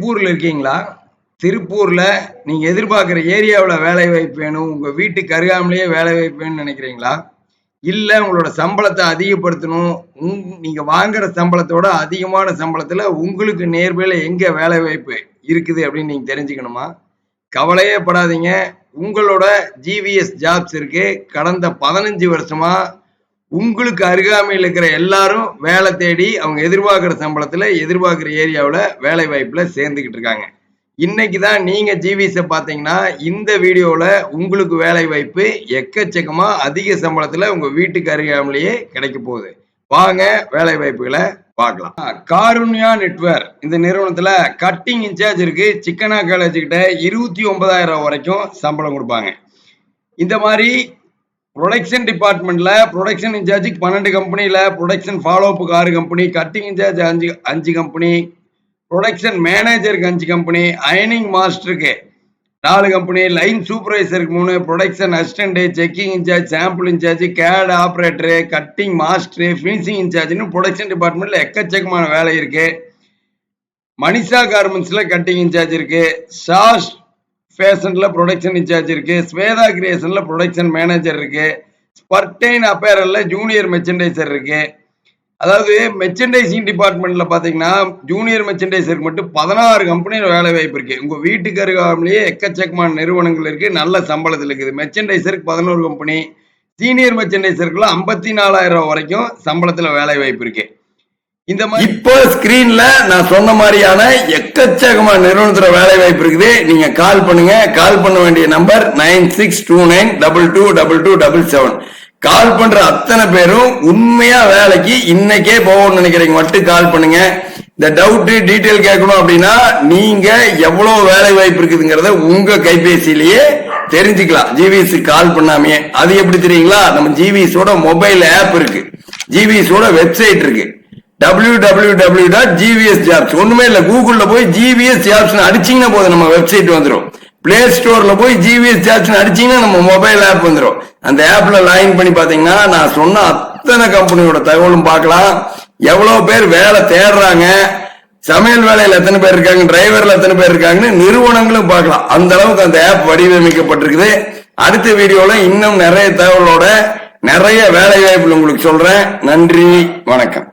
திருப்பூரில் இருக்கீங்களா? திருப்பூரில் நீங்கள் எதிர்பார்க்குற ஏரியாவில் வேலை வாய்ப்பு வேணும் உங்கள் வீட்டுக்கு அருகாமலேயே வேலை வாய்ப்பு வேணும்னு நினைக்கிறீங்களா? இல்லை உங்களோட சம்பளத்தை அதிகப்படுத்தணும் உங் நீங்கள் வாங்குற சம்பளத்தோட அதிகமான சம்பளத்தில் உங்களுக்கு நேர்மையில் எங்கே வேலை வாய்ப்பு இருக்குது அப்படின்னு நீங்கள் தெரிஞ்சுக்கணுமா? கவலையே படாதீங்க. உங்களோட ஜிவிஎஸ் ஜாப்ஸ் இருக்குது கடந்த பதினஞ்சு வருஷமாக உங்களுக்கு அருகாமையில் இருக்கிற எல்லாரும் வேலை தேடி அவங்க எதிர்பார்க்குற சம்பளத்தில் எதிர்பார்க்குற ஏரியாவில் வேலை வாய்ப்பில் சேர்ந்துக்கிட்டு இருக்காங்க இன்னைக்கு தான் நீங்கள் ஜிவிஸை பார்த்தீங்கன்னா இந்த வீடியோவில் உங்களுக்கு வேலை வாய்ப்பு எக்கச்சக்கமாக அதிக சம்பளத்தில் உங்கள் வீட்டுக்கு அருகாமலேயே கிடைக்க போகுது. வாங்க வேலை வாய்ப்புகளை பார்க்கலாம். காருண்யா நெட்வேர் இந்த நிறுவனத்தில் கட்டிங் இன்சார்ஜ் இருக்கு. சிக்கனா காலேஜ் கிட்ட இருபத்தி ஒன்பதாயிரம் வரைக்கும் சம்பளம் கொடுப்பாங்க. இந்த மாதிரி ப்ரொடக்ஷன் டிபார்ட்மெண்ட்ல ப்ரொடக்ஷன் இன்சார்ஜுக்கு பன்னெண்டு கம்பெனியில ப்ரொடக்ஷன் ஃபாலோ அப்புக்கு ஆறு கம்பெனி கட்டிங் இன்சார்ஜ் அஞ்சு அஞ்சு கம்பெனி ப்ரொடக்ஷன் மேனேஜருக்கு அஞ்சு கம்பெனி அயனிங் மாஸ்டருக்கு நாலு கம்பெனி லைன் சூப்பர்வைசருக்கு மூணு production assistant checking incharge sample incharge gate operator cutting master finishing இன்சார்ஜ்னு production டிபார்ட்மெண்ட்ல எக்கச்சக்கமான வேலை இருக்குது மனிஷா கார்மெண்ட்ஸில் கட்டிங் இன்சார்ஜ் இருக்குது சாஸ் ஃபேஷனில் ப்ரொடக்ஷன் இன்சார்ஜ் இருக்கு. ஸ்வேதா கிரியேஷனில் ப்ரொடக்ஷன் மேனேஜர் இருக்கு. ஸ்பர்டைன் அப்பேரல்ல ஜூனியர் மெர்ச்சன்டைசர் இருக்கு. அதாவது மெர்ச்சன்டைசிங் டிபார்ட்மெண்ட்ல பார்த்தீங்கன்னா ஜூனியர் மெர்ச்சன்டைசருக்கு மட்டும் பதினாறு கம்பெனியில் வேலை வாய்ப்பு இருக்கு. உங்க வீட்டுக்கு அருகாமலேயே எக்கச்சக்கமான நிறுவனங்கள் இருக்கு. நல்ல சம்பளத்தில் இருக்குது. மெர்ச்சன்டைசருக்கு பதினோரு கம்பெனி சீனியர் மெர்ச்சன்டைசருக்குலாம் ஐம்பத்தி நாலாயிரம் வரைக்கும் சம்பளத்தில் வேலை வாய்ப்பு இருக்குது இந்த மாதிரி இப்போ ஸ்கிரீன்ல நான் சொன்ன மாதிரியான எக்கச்சக்கமா நிறுவனத்துல வேலை வாய்ப்பு இருக்குது. நீங்க கால் பண்ணுங்க. கால் பண்ண வேண்டிய number nine six two nine double two double two double seven call பண்ற அத்தனை பேரும் உண்மையா வேலைக்கு இன்னைக்கே போகணும்னு நினைக்கிறீங்க. மட்டும் கால் பண்ணுங்க. இந்த டவுட் டீட்டெயில் கேட்கணும் அப்படின்னா நீங்க எவ்வளவு வேலை வாய்ப்பு இருக்குதுங்கிறத உங்க கைபேசியிலேயே தெரிஞ்சுக்கலாம். ஜிவிஎஸ் கால் பண்ணாமே அது எப்படி தெரியுங்களா? நம்ம ஜிவிஎஸோட மொபைல் ஆப் இருக்கு. ஜிவிஎஸோட வெப்சைட் இருக்கு. W W W dot GVS jobs ஒன்றுமே இல்லை. கூகுளில் போய் ஜிவிஎஸ் ஜாப்ஸ் அடிச்சிங்கன்னா போதும். நம்ம வெப்சைட் வந்துடும் பிளே ஸ்டோரில் போய் ஜிவிஎஸ் ஜாப்ஸ் அடிச்சீங்கன்னா நம்ம மொபைல் ஆப் வந்துடும் அந்த ஆப்பில் லாகின் பண்ணி பார்த்தீங்கன்னா நான் சொன்ன அத்தனை கம்பெனியோட தகவலும் பார்க்கலாம். எவ்வளோ பேர் வேலை தேடுறாங்க? சமையல் வேலையில் எத்தனை பேர் இருக்காங்க? டிரைவரில் எத்தனை பேர் இருக்காங்கன்னு நிறுவனங்களும் பார்க்கலாம். அந்த அளவுக்கு அந்த ஆப் வடிவமைக்கப்பட்டிருக்குது. அடுத்த வீடியோவில் இன்னும் நிறைய தகவலோட நிறைய வேலை வாய்ப்புகள் உங்களுக்கு சொல்கிறேன் நன்றி வணக்கம்.